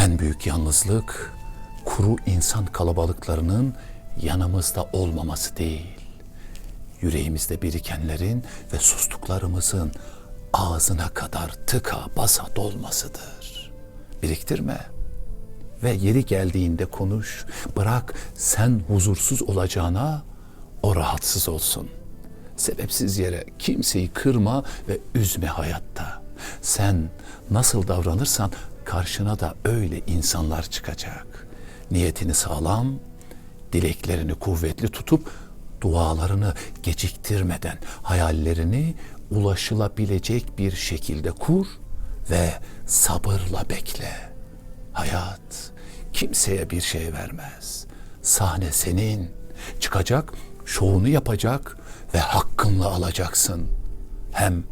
En büyük yalnızlık kuru insan kalabalıklarının yanımızda olmaması değil. Yüreğimizde birikenlerin ve sustuklarımızın ağzına kadar tıka basa dolmasıdır. Biriktirme ve yeri geldiğinde konuş. Bırak sen huzursuz olacağına o rahatsız olsun. Sebepsiz yere kimseyi kırma ve üzme hayatta. Sen nasıl davranırsan karşına da öyle insanlar çıkacak. Niyetini sağlam, dileklerini kuvvetli tutup dualarını geciktirmeden hayallerini ulaşılabilecek bir şekilde kur ve sabırla bekle. Hayat kimseye bir şey vermez. Sahne senin. Çıkacak, şovunu yapacak ve hakkınla alacaksın. Hem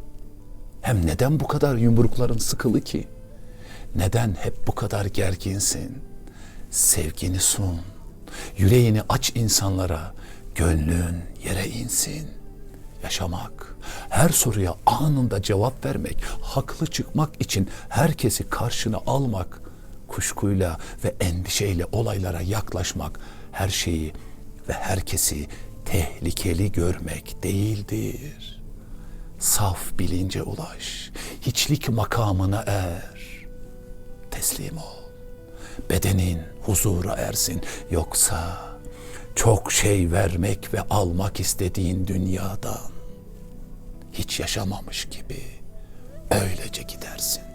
hem neden bu kadar yumrukların sıkılı ki? Neden hep bu kadar gerginsin? Sevgini sun. Yüreğini aç insanlara. Gönlün yere insin. Yaşamak, her soruya anında cevap vermek, haklı çıkmak için herkesi karşına almak, kuşkuyla ve endişeyle olaylara yaklaşmak, her şeyi ve herkesi tehlikeli görmek değildir. Saf bilince ulaş, hiçlik makamına er. Teslim ol. Bedenin huzura ersin. Yoksa çok şey vermek ve almak istediğin dünyadan hiç yaşamamış gibi öylece gidersin.